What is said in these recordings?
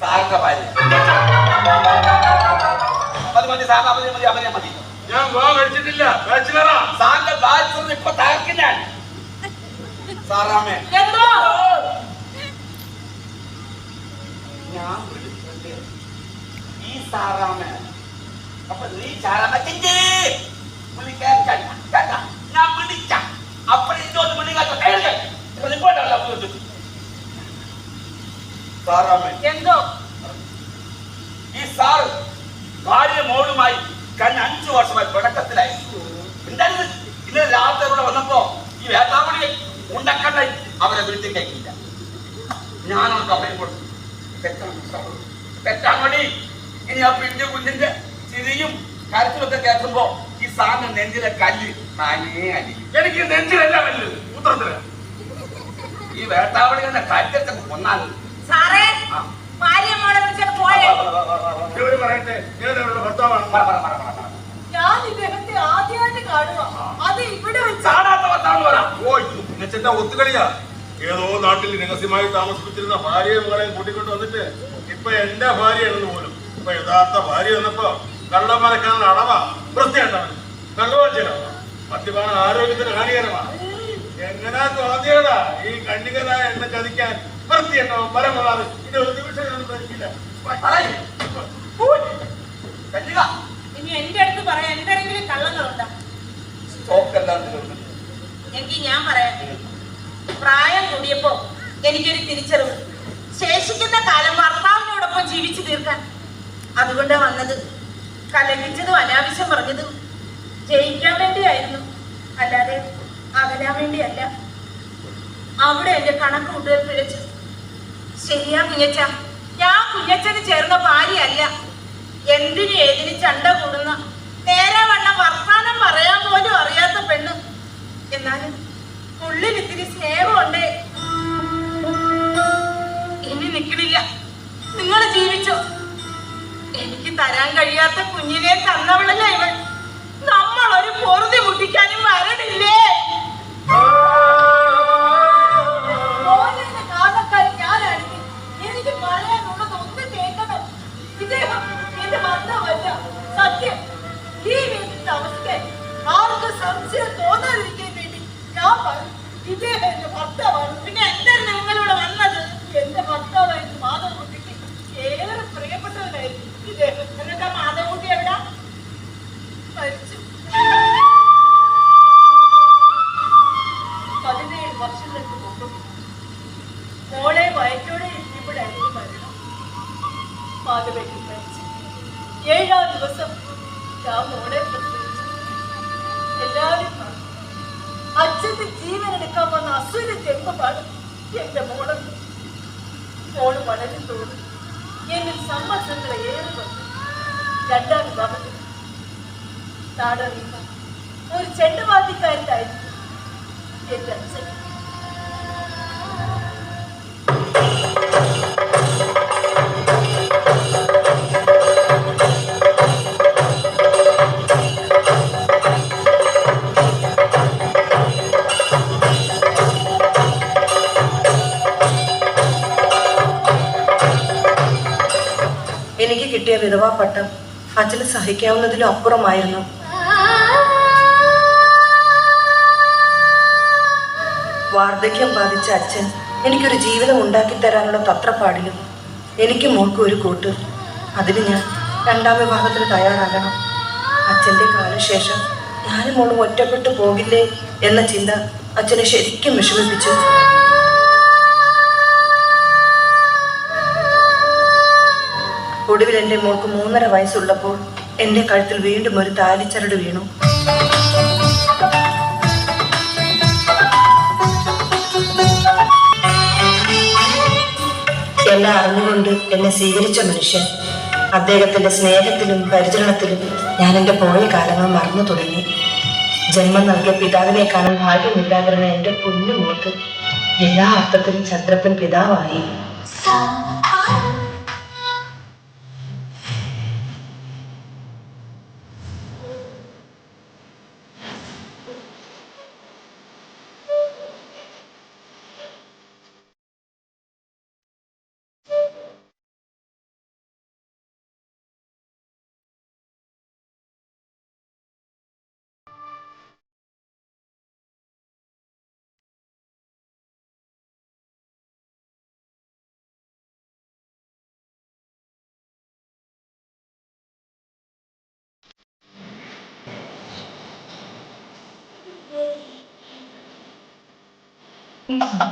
സാറിന്റെ ഭാര്യ മതി മതി സാറിന് അവനെ മതി അവനെ മതി. ഞാൻ വാ കഴിച്ചിട്ടില്ല. ബാച്ചിലറാ. സാറിന്റെ ബാച്ചിലർ ഇപ്പൊ തകർക്കും ഞാൻ. സാറാമേ. എന്തോ? ഞാൻ വിളിച്ചത് ഈ സാറാമേ. അപ്പൊ നീ ചിഞ്ചി. വിളിക്കാൻ കണ്ട കണ്ട ഞാൻ വിളിച്ച. അപ്പോൾ ഇങ്ങോട്ട് വിളിക്കാത്ത കേൾക്ക് റിപ്പോർട്ടല്ല സാറാമേ. എന്തോ? ഈ സാർ ഭാര്യ മോളുമായി കഴിഞ്ഞ അഞ്ചു വർഷമായി പിടക്കത്തിലായി എന്തായാലും ഇന്നലെ രാത്രി ഇവിടെ വന്നപ്പോ ഈ വേട്ടാമണി ഉണ്ടക്കണ്ട അവരെ വീട്ടിൽ കഴിക്കില്ല ഞാനാണ് കമ്പനി കൊടുത്തു തെറ്റാണ് സാർ. തെറ്റാണ് മണി ഇനി ആ പിന്റെ കുഞ്ഞിന്റെ ചിരിയും കരച്ചിലൊക്കെ കേൾക്കുമ്പോ ഈ സാറിന് നെഞ്ചിലെ കല്ല് നാനേ അലി. എനിക്ക് നെഞ്ചിലല്ല കല്ല് ഉത്തരത്തിൽ ഈ വേട്ടാവളി എന്നെ കരുത്തൊക്കെ കൊന്നാൽ സാറേ. ഭാര്യ മോളെ വിളിച്ചിട്ട് പോയേ. പറയട്ടെ. ഞാൻ അവരുടെ ഭർത്താവാണ്. ഞാൻ ഇദ്ദേഹത്തെ ആദ്യമായിട്ട് കാണുക അത് ഇവിടെ വെച്ച് ഒത്തുകളിയാ? ഏതോ നാട്ടിൽ രഹസ്യമായി താമസിപ്പിച്ചിരുന്ന ഭാര്യയും മകളെയും കൂട്ടിക്കൊണ്ട് വന്നിട്ട് ഇപ്പൊ എന്റെ ഭാര്യയാണെന്ന് പോലും. ഇപ്പൊ യഥാർത്ഥ ഭാര്യ വന്നപ്പോ കള്ളം മറക്കാനുള്ള അളവാ. വൃത്തിയുണ്ടാവും കള്ളുവാഴ്ചയാണ് മദ്യപാനം ആരോഗ്യത്തിന് ഹാനികരമാണ് എങ്ങനെ തോന്നിയടാ ഈ കണ്ണികനായ എണ്ണ ചതിക്കാൻ. ഇത് ഒരു നിമിഷം. ഇനി എന്റെ അടുത്ത് എന്തെങ്കിലും കള്ളങ്ങളുണ്ടോ? ഞാൻ പറയാം. പ്രായം കൂടിയപ്പോ എനിക്കൊരു തിരിച്ചറിവ്. ശേഷിക്കുന്ന കാലം ഭർത്താവിനോടൊപ്പം ജീവിച്ചു തീർക്കാൻ. അതുകൊണ്ട് വന്നത്. കലഹിച്ചതും അനാവശ്യം പറഞ്ഞതും ജയിക്കാൻ വേണ്ടിയായിരുന്നു. അല്ലാതെ അകലാൻ വേണ്ടിയല്ല. അവിടെ എന്റെ കണക്ക് കൂട്ടുകൾ പിഴച്ചു. ശരിയാ കുഞ്ഞച്ച? ഞാൻ കുഞ്ഞച്ചന് ചേർന്ന ഭാര്യയല്ല. എന്തിനു ഏതിന് ചണ്ട കൂടുന്ന? നേരെ വണ്ണം വർത്താനം പറയാൻ പോലും അറിയാത്ത പെണ്ണ്. എന്നാലും ഉള്ളിൽ ഇത്തിരി സ്നേഹമുണ്ടേ. ഇനി നിക്കണില്ല നിങ്ങൾ ജീവിച്ചോ. എനിക്ക് തരാൻ കഴിയാത്ത കുഞ്ഞിനെ തന്നവളല്ല ഇവൾ. നമ്മൾ ഒരു പൊറുതി മുട്ടിക്കാനും വരണില്ലേ? എന്റെ സത്യം. ഈ വീട്ടിന്റെ അവസ്ഥ ആർക്ക് സംശയം തോന്നാതിരിക്കാൻ വേണ്ടി ഞാൻ പറഞ്ഞു ഇദ്ദേഹം എന്റെ ഭർത്താവാണ്. പിന്നെ എന്താണ് നിങ്ങളിവിടെ വന്നത്? എന്റെ ഭർത്താവായിരുന്നു കിട്ടിയ വിധവാ പട്ടം അച്ഛന് സഹിക്കാവുന്നതിലും അപ്പുറമായിരുന്നു. വാർദ്ധക്യം ബാധിച്ച അച്ഛൻ എനിക്കൊരു ജീവിതം ഉണ്ടാക്കി തരാനുള്ള തത്രപ്പാടിലും എനിക്ക് മോൾക്ക് ഒരു കൂട്ട്. അതിന് ഞാൻ രണ്ടാം വിഭാഗത്തിന് തയ്യാറാകണം. അച്ഛന്റെ കാലശേഷം ഞാനും മോളും ഒറ്റപ്പെട്ടു പോകില്ലേ എന്ന ചിന്ത അച്ഛനെ ശരിക്കും വിഷമിപ്പിച്ചു. ഒടുവിൽ എന്റെ മോൾക്ക് മൂന്നര വയസ്സുള്ളപ്പോൾ എന്റെ കഴുത്തിൽ വീണ്ടും ഒരു താലിച്ചരട് വീണു. എന്നെ അറിഞ്ഞുകൊണ്ട് എന്നെ സ്വീകരിച്ച മനുഷ്യൻ അദ്ദേഹത്തിന്റെ സ്നേഹത്തിലും പരിചരണത്തിലും ഞാൻ എന്റെ പോയ കാലങ്ങൾ മറന്നു തുടങ്ങി. ജന്മം നൽകിയ പിതാവിനെ കാണാൻ ഭാഗ്യമില്ലാതിരുന്ന എന്റെ പൊന്നു മോൾക്ക് എല്ലാ അർത്ഥത്തിലും ചന്ദ്രപ്പൻ പിതാവായി.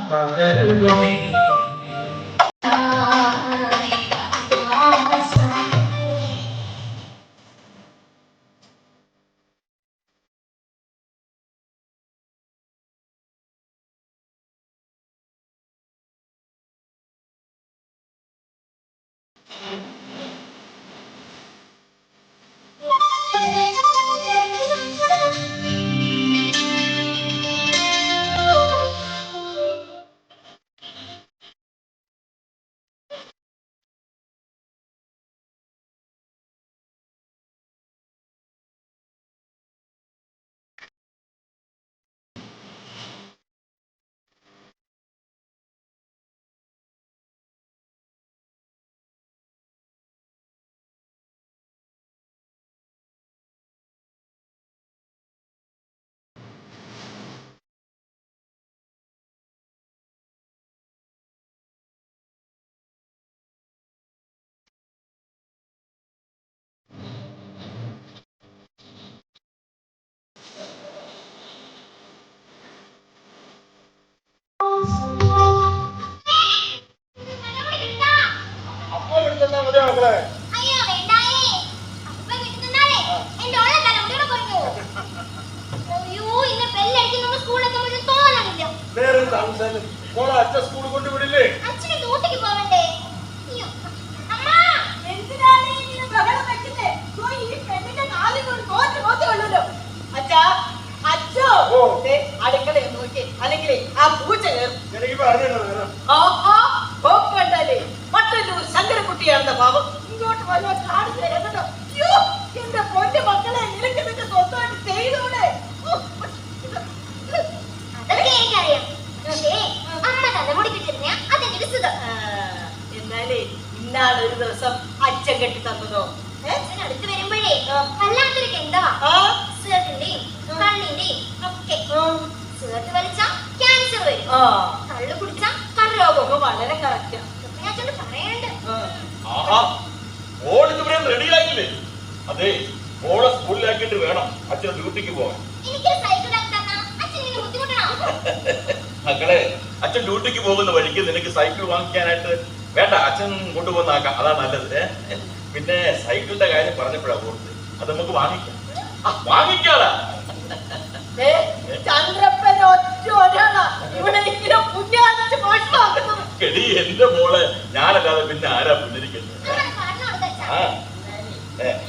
അപ്പൊ എടുത്താ മതി മക്കളെ അയ്യോ വേണ്ടായേ അപ്പ വീട്ടിൽ നിന്നാലേ എന്റെ ഉള്ള തല മുടിയോടെ കുറഞ്ഞു അയ്യോ ഇന്ന് ബെല്ലടിച്ച് നമ്മൾ സ്കൂളിലെത്തുമ്പോൾ തോന്നാനില്ല നേരെ താമസം മോളെ അച്ഛൻ സ്കൂളിൽ കൊണ്ട് വിടില്ലേ അച്ഛന് ഡ്യൂട്ടിക്ക് പോവണ്ടേ അയ്യോ അമ്മ എന്തിനാണ് ഇങ്ങനെ ബഹളം വെക്കുന്നേ ഓ, ഈ പെണ്ണിന്റെ കാലിൽ കൊണ്ട് കോച്ച് കോച്ച് കൊള്ളുമല്ലോ അച്ഛാ അച്ഛോ ഓ. ദേ, അടുക്കളയിൽ നോക്കി അല്ലെങ്കിൽ ആ പൂച്ച കയറും എനിക്ക് പറഞ്ഞു ആഹാ, കോപ്പ് കണ്ടാലേ മറ്റൊരു ശങ്കരക്കുട്ടിയാണെന്ന ഭാവം ഇങ്ങോട്ട് വല്ല കാണിച്ചു തരാം കേട്ടോ അയ്യോ എന്റെ പൊന്നു മക്കളെ നിനക്ക് നിന്റെ സ്വന്തമായിട്ട് ചെയ്തൂടെ ഓ, ഇത്, ഇത്. അതൊക്കെ എനിക്കറിയാം പക്ഷേ അമ്മ തലമുടി കിട്ടുന്ന അതെന്റെ ഒരു സുഖം ആ, എന്നാലേ ഇന്നാളൊരു ദിവസം അച്ഛൻ കെട്ടി തന്നതോ? അടുത്ത് വരുമ്പോഴേ വല്ലാത്തൊരു ഗന്ധവാ. ആ? സിഗരറ്റിന്റെയും കണ്ണിന്റെയും ഒക്കെ. ആ. സിഗരറ്റ് വലിച്ചാ ക്യാൻസർ വരും. ആ. കള്ളു കുടിച്ചാ വളരെ കറക്റ്റാ പറയണ്ട്. റെഡിയായില്ലേ അതെ സ്കൂളിലാക്കിയിട്ട് വേണം അച്ഛൻ ഡ്യൂട്ടിക്ക് പോകാൻ മക്കളെ അച്ഛൻ ഡ്യൂട്ടിക്ക് പോകുന്ന വഴിക്ക് നിനക്ക് സൈക്കിൾ വാങ്ങിക്കാനായിട്ട് വേണ്ട അച്ഛൻ കൊണ്ടുപോകുന്നാക്കാം അതാ നല്ലത്? പിന്നെ സൈക്കിളിന്റെ കാര്യം പറഞ്ഞപ്പോഴാ ഓർത്ത് അത് നമുക്ക് വാങ്ങിക്കാം. ആ, വാങ്ങിക്കാടാ. എടി എന്റെ മോളെ ഞാനല്ലാതെ പിന്നെ ആരാ പിന്നിരിക്കുന്നത് നമ്മൾ ആ.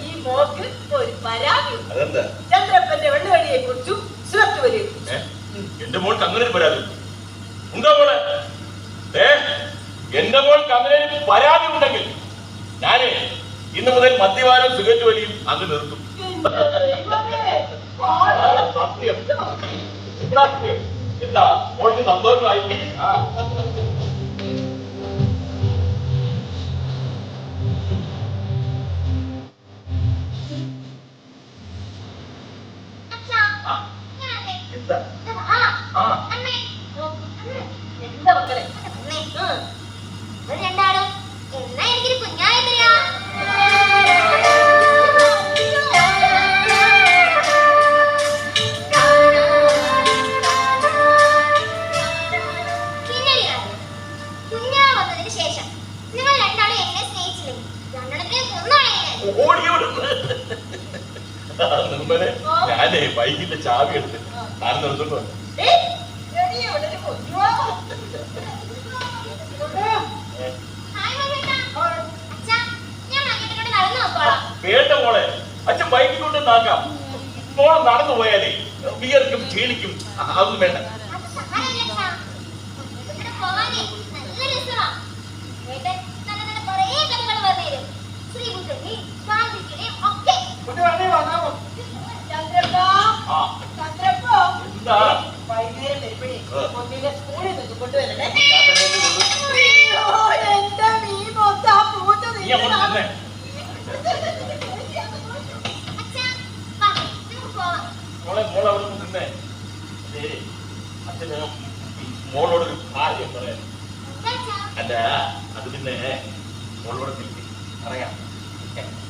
ഈ മോക്ക് ഒരു പരാതി. ഉണ്ട്. അതെന്താ? ചന്ദ്രപ്പന്റെ വെള്ളുവടിയെ കുറിച്ചും സുഹൃത്ത് വരെ ഏ? എന്റെ മോൾക്ക് അങ്ങനെ ഒരു പരാതി അങ്ങനെ ഒരു പരാതി ഉണ്ടെങ്കിൽ ഞാൻ ഇന്ന് മുതൽ മദ്യപാനം സിഗരറ്റ് വലിയും അങ്ങ് നിർത്തും. സത്യം. സത്യം. എന്താ? മോൾക്ക് സന്തോഷമായി? എന്താ? എന്താ മക്കളെ? ഹായ് മമ്മേട്ടാ. അച്ഛാ, ഞാൻ മമ്മേട്ടനോട് നടന്നു നോക്കോളാം. വേണ്ട മോളെ അച്ഛൻ ബൈക്കിൽ കൊണ്ട് മോളെ നടന്നു പോയാലേ വിയർക്കും ക്ഷീണിക്കും അ- അതൊന്നും വേണ്ട അത് സാരമില്ല അച്ഛാ. ഇവിടെ പോവാനേ നല്ല രസമാ. ഏട്ടൻ നല്ല നല്ല കുറേ കഥകൾ പറഞ്ഞുതരും. ശ്രീബുദ്ധന്റെയും ഗാന്ധിജിയുടെയും ഒക്കെ. ചന്ദ്രപ്പാ, ആ ചന്ദ്രപ്പാ. എന്താ വൈകുന്നേരം വരുമ്പോഴേ ആ. ഒന്നിനെ സ്കൂളിൽ നിന്ന് കൊണ്ടുവരണേ ഞാൻ തന്നെ ഇത് ഇത് അയ്യോ, എന്റെ മീൻ മൊത്തം ആ പൂച്ച നീ അങ്ങോട്ട് തിന്നതാണ്. നിന്നേ അച്ഛാ, വാ, നമുക്ക് പോവാം. മോളെ മോളെ അവിടെ നിന്ന് നിന്നേ അതേ അച്ഛന് മോളോടൊരു കാര്യം പറയാം എന്താ അച്ഛാ? അല്ല അത് പിന്നെ മോളോട് പറയാം അതെ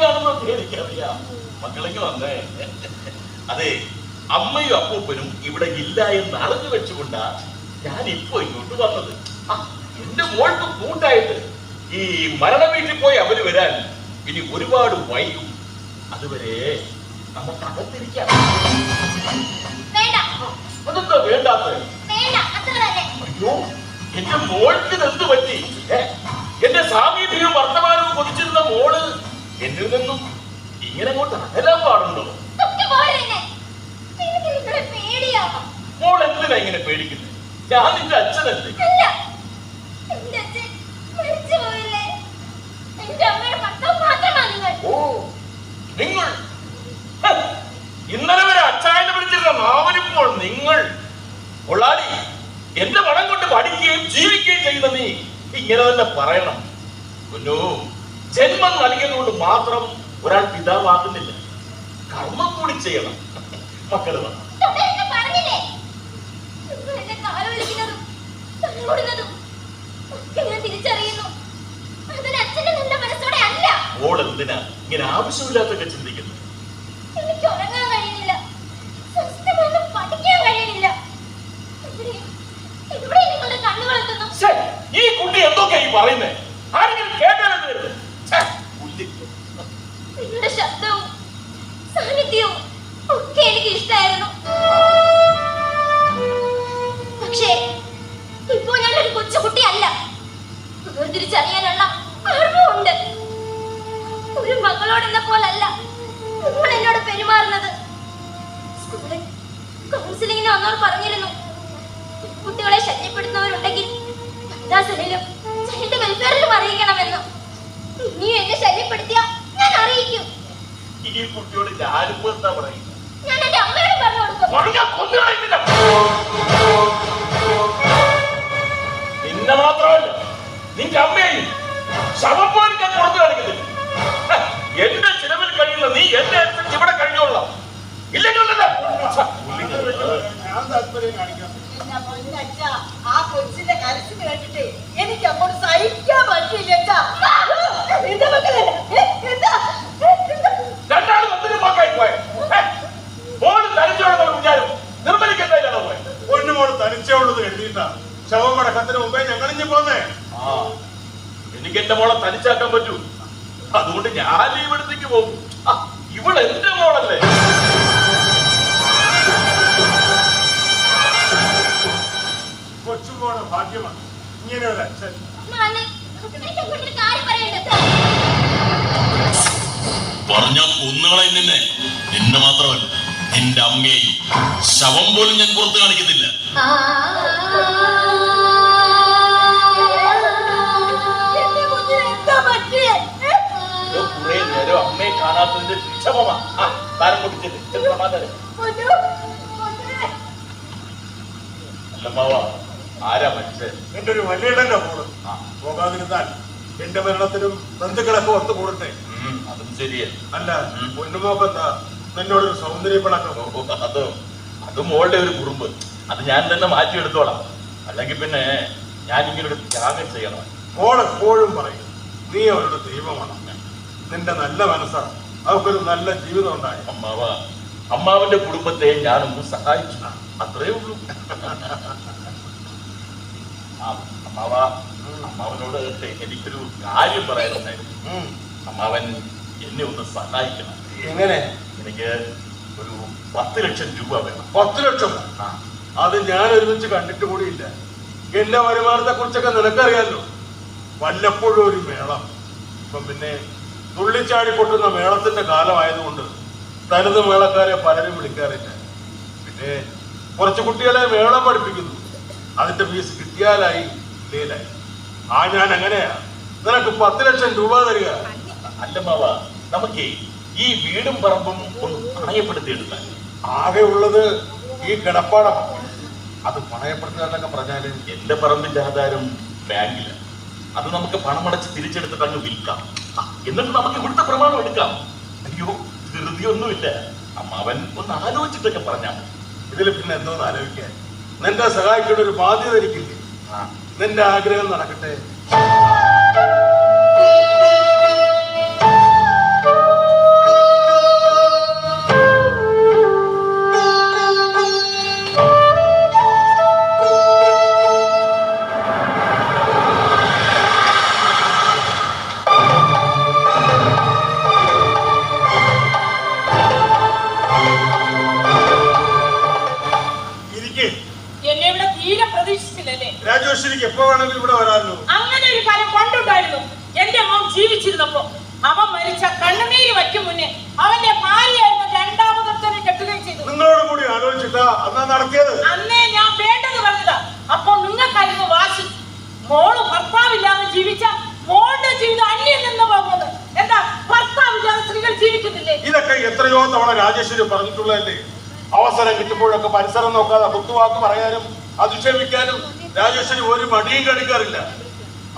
മിടുക്കിയാണെന്നൊക്കെ എനിക്കറിയാം. മക്കളെങ്കിൽ വന്നേ. അതെ അമ്മയും അപ്പൂപ്പനും ഇവിടെ ഇല്ല എന്ന് അറിഞ്ഞു വെച്ചുകൊണ്ടാ ഞാൻ ഇപ്പൊ ഇങ്ങോട്ട് വന്നത്. എന്റെ മോൾക്ക് കൂട്ടായിട്ട് ഈ മരണ വീട്ടിൽ പോയി അവർ വരാൻ ഇനി ഒരുപാട് വൈകും. അതുവരെ നമുക്ക് അകത്തിരിക്കാം. അതെന്താ വേണ്ടാത്തത്? അയ്യോ എന്റെ മോൾക്ക് എന്ത് പറ്റി? എന്റെ സാമീപ്യവും വർത്തമാനവും കൊതിച്ചിരുന്ന മോൾ എന്നിൽ നിന്നും ഇങ്ങനെ. അങ്ങോട്ട് അകലാൻ പാടുണ്ടോ മോൾ എന്തിനാ ഇങ്ങനെ പേടിക്കുന്നത് ഞാൻ നിന്റെ അച്ഛനല്ലേ? ഓ നിങ്ങൾ? ഇന്നലെ വരെ അച്ചായനെ വിളിച്ചിരുന്ന മാവനിപ്പോൾ നിങ്ങൾ. കൊള്ളാടി എന്റെ പണം കൊണ്ട് പഠിക്കുകയും ജീവിക്കുകയും ചെയ്യുന്ന നീ ഇങ്ങനെ തന്നെ പറയണം. പൊന്നു ജന്മം നൽകിയതുകൊണ്ട് മാത്രം ഒരാൾ പിതാവാകുന്നില്ല കർമ്മം കൂടി ചെയ്യണം. മക്കൾ മോൾ എന്തിനാ ഇങ്ങനെ ആവശ്യമില്ലാത്തൊക്കെ ചിന്തിക്കുന്നത് എനിക്ക് ഉറങ്ങാൻ കഴിയുന്നില്ല. പഠിക്കാൻ കഴിയുന്നില്ല. ഈ കുട്ടി എന്തൊക്കെയാ ഈ പറയുന്നത് ആരെങ്കിലും കേട്ടാലെന്ന് വരുന്നത് ഒക്കെ എനിക്ക് ഇഷ്ടായിരുന്നു. പക്ഷേ ഇപ്പോ ഞാനൊരു കൊച്ചുകുട്ടിയല്ല. വേർതിരിച്ചറിയാനുള്ള അറിവുണ്ട് ഒരു മകളോടെന്ന പോലല്ല നിങ്ങൾ എന്നോട് പെരുമാറുന്നത്. സ്കൂളിൽ കൗൺസിലിങ്ങിന് വന്നവർ പറഞ്ഞിരുന്നു. കുട്ടികളെ ശല്യപ്പെടുത്തുന്നവരുണ്ടെങ്കിൽ വനിതാ സെല്ലിലും ചൈൽഡ് വെൽഫെയറിലും അറിയിക്കണമെന്ന്. ഇനിയും എന്നെ ശല്യപ്പെടുത്തിയ ഞാൻ അറിയിക്കും. ഈ കുട്ടിയോട് ഞാനിപ്പോ എന്താ പറയുക നിന്നെ മാത്രമല്ല നിന്റെ അമ്മയെയും ശവം പോലും ഞാൻ പുറത്തു കാണിക്കുന്നില്ല. എന്റെ ചിലവിൽ കഴിയുന്ന നീ എന്നെ അനുസരിച്ച് ഇവിടെ കഴിഞ്ഞോളാം ഇല്ലെങ്കിൽ ആ കൊച്ചിന്റെ കരച്ചിൽ കേട്ടിട്ട് എനിക്ക് അങ്ങോട്ട് സഹിക്കാൻ പറ്റില്ല അച്ഛാ. എന്താ ഉള്ളത് കരുതിയിട്ടാ ശവം മടക്കത്തിന് മുമ്പേ ഞങ്ങൾ ഇഞ്ഞു പോന്നേ. എനിക്ക് എന്റെ മോളെ തനിച്ചാക്കാൻ പറ്റൂ. അതുകൊണ്ട് ഞാൻ ലീവ് എടുത്തേക്ക് പോകും. ഇവിടെ എന്റെ മോളല്ലേ? കൊച്ചുമോളെ ഭാഗ്യമാണ് ഇങ്ങനെ ഒരു അച്ഛൻ. പറഞ്ഞാ കൊന്നുകളെ നിന്നെ. നിന്നെ മാത്രമല്ല. നിന്റെ അമ്മയെയും ശവം പോലും ഞാൻ പുറത്ത് കാണിക്കുന്നില്ല എന്റെ ഒരു ബന്ധുക്കളൊക്കെ ഒത്തുകൂടട്ടെ അതും ശരിയാ അല്ല പൊന്നുമോക്ക് എന്താ നിന്നോടൊരു സൗന്ദര്യപ്പണക്കം ഓ, അത് അത് മോളുടെ ഒരു കുറുമ്പ്. അത് ഞാൻ തന്നെ മാറ്റിയെടുത്തോളാം. അല്ലെങ്കിൽ പിന്നെ ഞാൻ ഇങ്ങനെ ഒരു ത്യാഗം ചെയ്യണം. മോളെപ്പോഴും പറയും നീ അവരുടെ ദൈവമാണ്. നിന്റെ നല്ല മനസ്സാണ്. അവർക്കൊരു നല്ല ജീവിതം ഉണ്ടായി. അമ്മാവ അമ്മാവന്റെ കുടുംബത്തെ ഞാനൊന്ന് സഹായിച്ചു. അത്രേ ഉള്ളൂ. അമ്മാവ അമ്മാവനോട് എനിക്കൊരു കാര്യം പറയാനുണ്ടായിരുന്നു. അമ്മാവൻ എന്നെ ഒന്ന് സഹായിക്കണം. എങ്ങനെ? എനിക്ക് ഒരു പത്ത് ലക്ഷം രൂപ വേണം. പത്ത് ലക്ഷം? അത് ഞാൻ ഒരുമിച്ച് കണ്ടിട്ട് കൂടിയില്ല എന്റെ വരുമാനത്തെ കുറിച്ചൊക്കെ നിനക്കറിയാലോ? വല്ലപ്പോഴും ഒരു മേളം. ഇപ്പം പിന്നെ തുള്ളിച്ചാടി പൊട്ടുന്ന മേളത്തിന്റെ കാലമായതുകൊണ്ട് തനത് മേളക്കാരെ പലരും വിളിക്കാറില്ല. പിന്നെ കുറച്ച് കുട്ടികളെ മേളം പഠിപ്പിക്കുന്നു. അതിന്റെ ഫീസ് കിട്ടിയാലായി ഇല്ലേലായി. ആ ഞാൻ അങ്ങനെയാ. നിനക്ക് പത്ത് ലക്ഷം രൂപ തരിക. അല്ല മാവ നമുക്കേ ഈ വീടും പറമ്പും ഒന്ന് പണയപ്പെടുത്തി എടുത്താൽ ആകെ ഉള്ളത് ഈ കിടപ്പാടം അത് പണയപ്പെടുത്തുക പറഞ്ഞാൽ എന്റെ പറമ്പിന്റെ ആധാരം ബാങ്കിൽ. അത് നമുക്ക് പണമടച്ച് തിരിച്ചെടുത്തിട്ട് അങ്ങ് വിൽക്കാം. എന്നിട്ട് നമുക്ക് ഇവിടുത്തെ പ്രമാണം എടുക്കാം. അയ്യോ ധൃതിയൊന്നുമില്ല. അമ്മാവൻ ഒന്ന് ആലോചിച്ചിട്ടൊക്കെ പറഞ്ഞാൽ. ഇതിൽ പിന്നെ എന്തോന്ന് ആലോചിക്കാൻ? നിന്റെ സഹായിക്കേണ്ട ഒരു ബാധ്യത എനിക്കില്ലേ നിന്റെ ആഗ്രഹം നടക്കട്ടെ. ഇതൊക്കെ എത്രയോ തവണ രാജേശ്വരി പറഞ്ഞിട്ടുള്ളതല്ലേ? അവസരം കിട്ടുമ്പോഴൊക്കെ പരിസരം നോക്കാതെ കുത്തുവാക്ക് പറയാനും അധിക്ഷേപിക്കാനും രാജേശ്വരി ഒരു മടിയും കടിക്കാറില്ല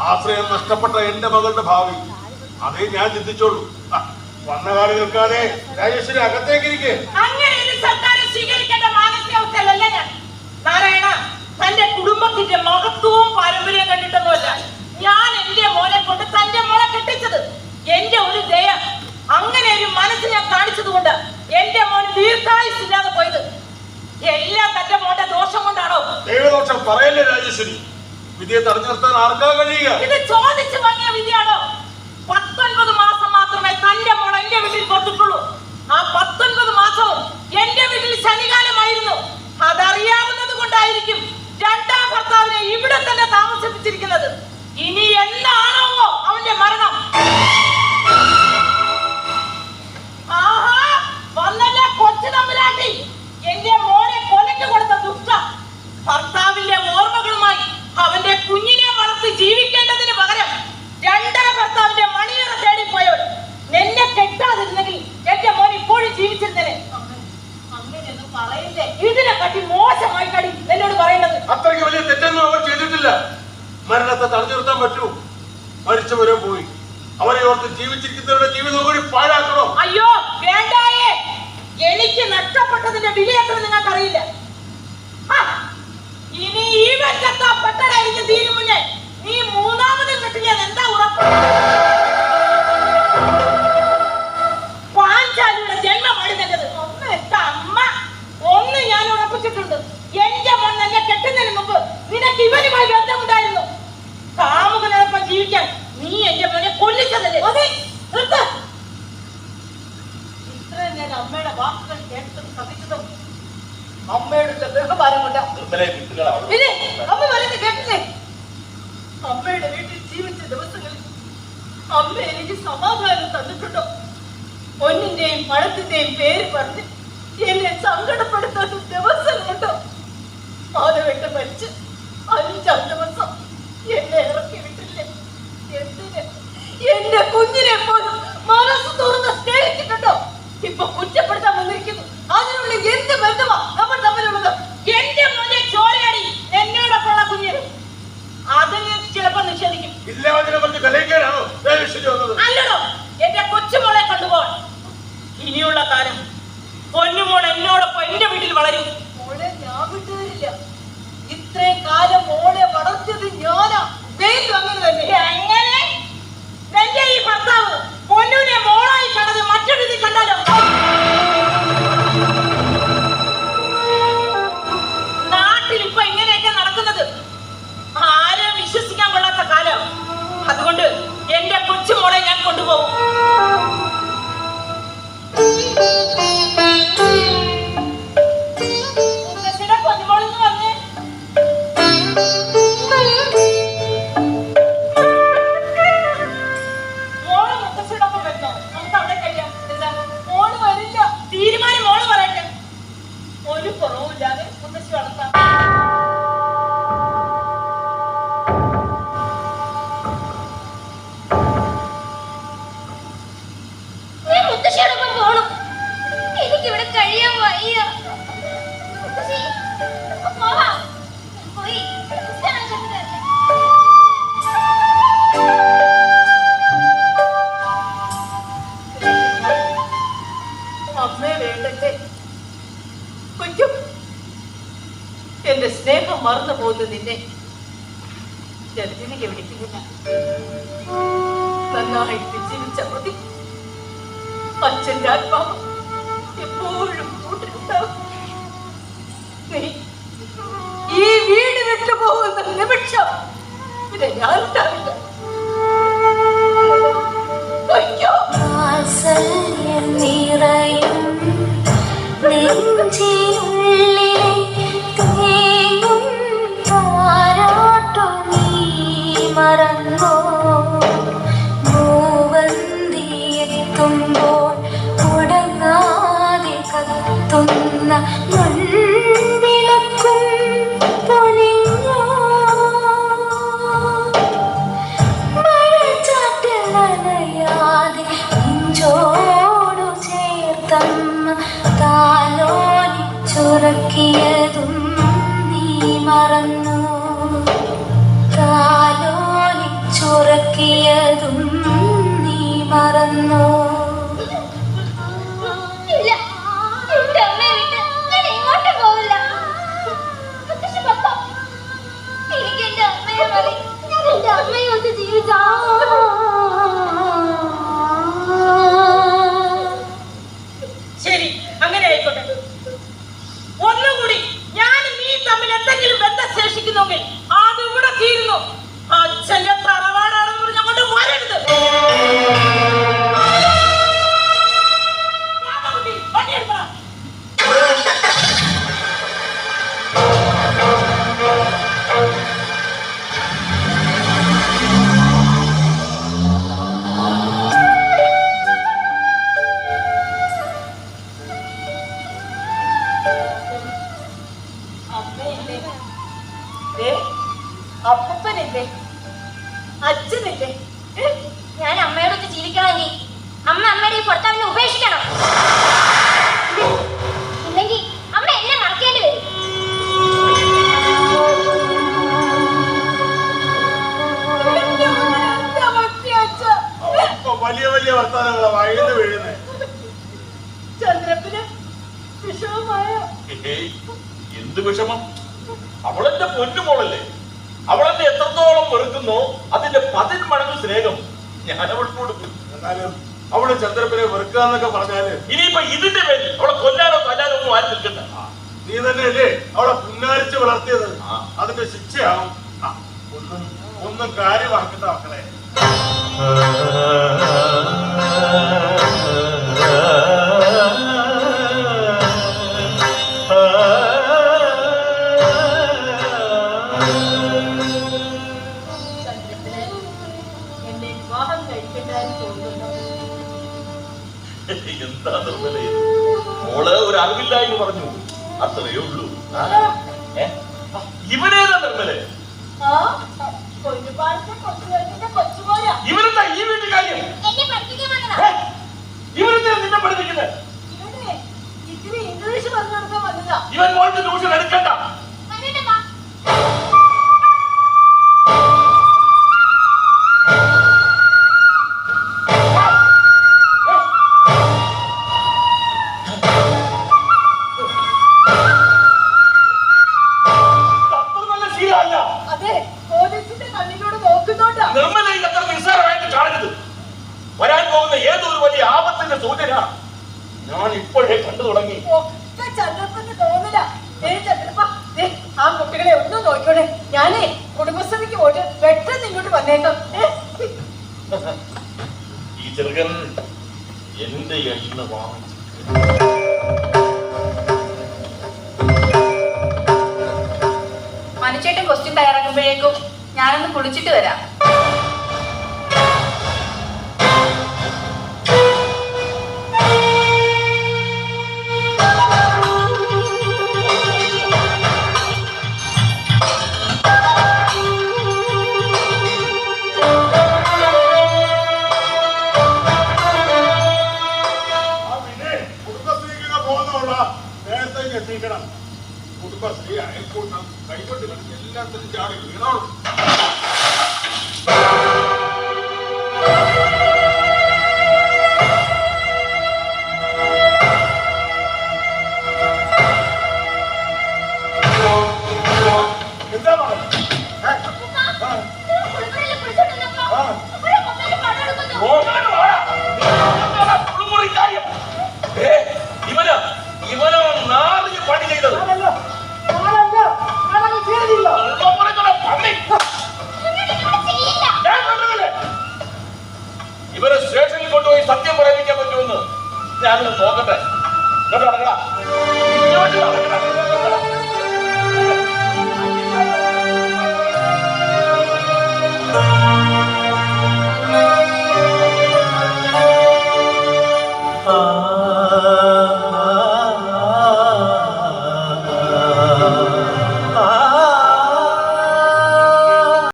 ആശ്രയം നഷ്ടപ്പെട്ട എന്റെ മകളുടെ ഭാവി. അതേ ഞാൻ ചിന്തിച്ചോളൂ. വന്ന കാലം നിൽക്കാതെ രാജേശ്വരി അകത്തേക്ക് നാരായണ തന്റെ കുടുംബത്തിന്റെ മഹത്വവും പാരമ്പര്യം കണ്ടിട്ടൊന്നുമല്ല. ഞാൻ എന്റെ മോനെ കൊണ്ട് തന്റെ മോളെ കെട്ടിച്ചത്. എന്റെ ഒരു ദയ അങ്ങനെ ഒരു മനസ്സ് ഞാൻ കാണിച്ചത് കൊണ്ട് എന്റെ മോന് ദീർഘായുസില്ലാതെ പോയത്. എല്ലാം തന്റെ മോന്റെ ദോഷം കൊണ്ടാണോ? ദൈവദോഷം പറയല്ലേ രാജേശ്വരി? വിദ്യയെ തടഞ്ഞു നിർത്താൻ ആർക്കാ കഴിയുക? ഇത് ചോദിച്ചു വാങ്ങിയ വിധിയാണോ പത്തൊൻപത് മാസം മാത്രമേ തന്റെ മോൾ എന്റെ വീട്ടിൽ കൊടുത്തിട്ടുള്ളൂ ആ പത്തൊൻപത് മാസവും എന്റെ വീട്ടിൽ ശനികാലമായിരുന്നു അതറിയാവുന്നത് കൊണ്ടായിരിക്കും രണ്ടാം ഭർത്താവിനെ ഇവിടെ തന്നെ താമസിപ്പിച്ചിരിക്കുന്നത് ഇനി എന്നാണോ അവന്റെ മരണം ആഹാ വന്നല്ല കൊച്ചു തമ്പുരാട്ടി എന്റെ മോനെ കൊലയ്ക്ക് കൊടുത്ത ദുഷ്ട ഭർത്താവിന്റെ ഓർമ്മകളുമായി അവന്റെ കുഞ്ഞിനെ വളർത്തി ജീവിക്കേണ്ടതിന് പകരം രണ്ടാം ഭർത്താവിന്റെ മണിയറ തേടിപ്പോയവൾ നിന്നെ കെട്ടാതിരുന്നെങ്കിൽ എന്റെ മോൻ ഇപ്പോഴും ജീവിച്ചിരുന്നേനെ അങ്ങനെയൊന്നും പറയില്ലേ ഇതിനെ പറ്റി മോശമായി കടി എന്നോട് പറയേണ്ടത് അത്രയ്ക്ക് വലിയ തെറ്റൊന്നും അവർ ചെയ്തിട്ടില്ല മരണത്തെ തടഞ്ഞു നിർത്താൻ പറ്റൂ മരിച്ചവരെ പോയി അവരെ ഓർത്ത് ജീവിച്ചിരിക്കുന്നവരുടെ ജീവിതം കൂടി പാഴാക്കണോ അയ്യോ വേണ്ടായേ എനിക്ക് നഷ്ടപ്പെട്ടതിന്റെ വിലയത്ര നിങ്ങൾക്കറിയില്ല ആ, ഇനി ഈ വർഷത്തെ പെട്ടടായിരിക്കും തീരും മുന്നേ നീ മൂന്നാമതും എന്താ ഉറപ്പ്? പാഞ്ചാലിയുടെ ജന്മമാണ് നിന്റേത് ഒന്ന് എത്ത അമ്മ ഒന്ന് ഞാൻ ഉറപ്പിച്ചിട്ടുണ്ട്. എന്റെ മോൻ എന്നെ മുമ്പ് നിനക്ക് ഇവനുമായി ബന്ധമുണ്ടായിരുന്നു. കാമുകനോടൊപ്പം ജീവിക്കാൻ നീ എന്റെ മോനെ കൊല്ലിച്ചതല്ലേ. ഇത്രയും നേരം അമ്മയുടെ വാക്കുകൾ കേട്ടതും സഹിച്ചതും ബഹുമാനം കൊണ്ടാ അമ്മ പറയുന്നത് കേട്ടില്ലേ? അമ്മയുടെ വീട്ടിൽ ജീവിച്ച ദിവസങ്ങളിൽ അമ്മ എനിക്ക് സമാധാനം തന്നിട്ടുണ്ടോ? പൊന്നിന്റെയും പഴത്തിന്റെയും പേര് പറഞ്ഞ് എന്നെ സങ്കടപ്പെടുത്താത്ത ദിവസങ്ങളുണ്ടോ? മാധവേട്ട മരിച്ച് അഞ്ചാം ദിവസം എന്നെ ഇറക്കി വിട്ടില്ലേ? എന്തിന്? എന്റെ കുഞ്ഞിനെ പോലും മനസ്സ് തുറന്ന് സ്നേഹിച്ചിട്ടുണ്ടോ? ഇപ്പൊ കുറ്റപ്പെടുത്താൻ വന്നിരിക്കുന്നു. 私が食べた。ശേഷം പിന്നെ ഞാൻ ഉണ്ടാവില്ല നിറയും നെഞ്ചേ എന്നൊക്കെ പറഞ്ഞാൽ ഇനിയിപ്പോ ഇതിന്റെ പേരിൽ അവളെ കൊല്ലാനോ കൊല്ലാനോ ഒന്നും ആരും നിൽക്കണ്ട. നീ തന്നെ അല്ലേ അവളെ പുന്നാരിച്ച് വളർത്തിയത്. അതിന്റെ ശിക്ഷയാവും. ഒന്നും ഒന്നും കാര്യമാക്കുന്ന മക്കളെ. വിവാഹം കഴിക്കണ്ടായി തോന്നുന്നു. എന്താ നിർമ്മല മോൾ ഒരു അറിവില്ല എന്ന് പറഞ്ഞു. അത്രയേ ഉള്ളൂ. ഇവനേതാ നിർമ്മല? ഇവരെന്താ ഈ വീട്ടുകാര്യം? ഇവരെന്താ നിന്നെ പഠിപ്പിക്കുന്നത് ഇവൻ മോൾക്ക് ട്യൂഷൻ എടുക്കണ്ട. ഈ ചെറുകൻ എന്റെ എണ്ണ വാങ്ങിച്ചു. മനുഷ്യട്ടൻ ക്വസ്റ്റ്യൻ തയ്യാറാക്കുമ്പോഴേക്കും ഞാനൊന്ന് കുളിച്ചിട്ട് വരാം.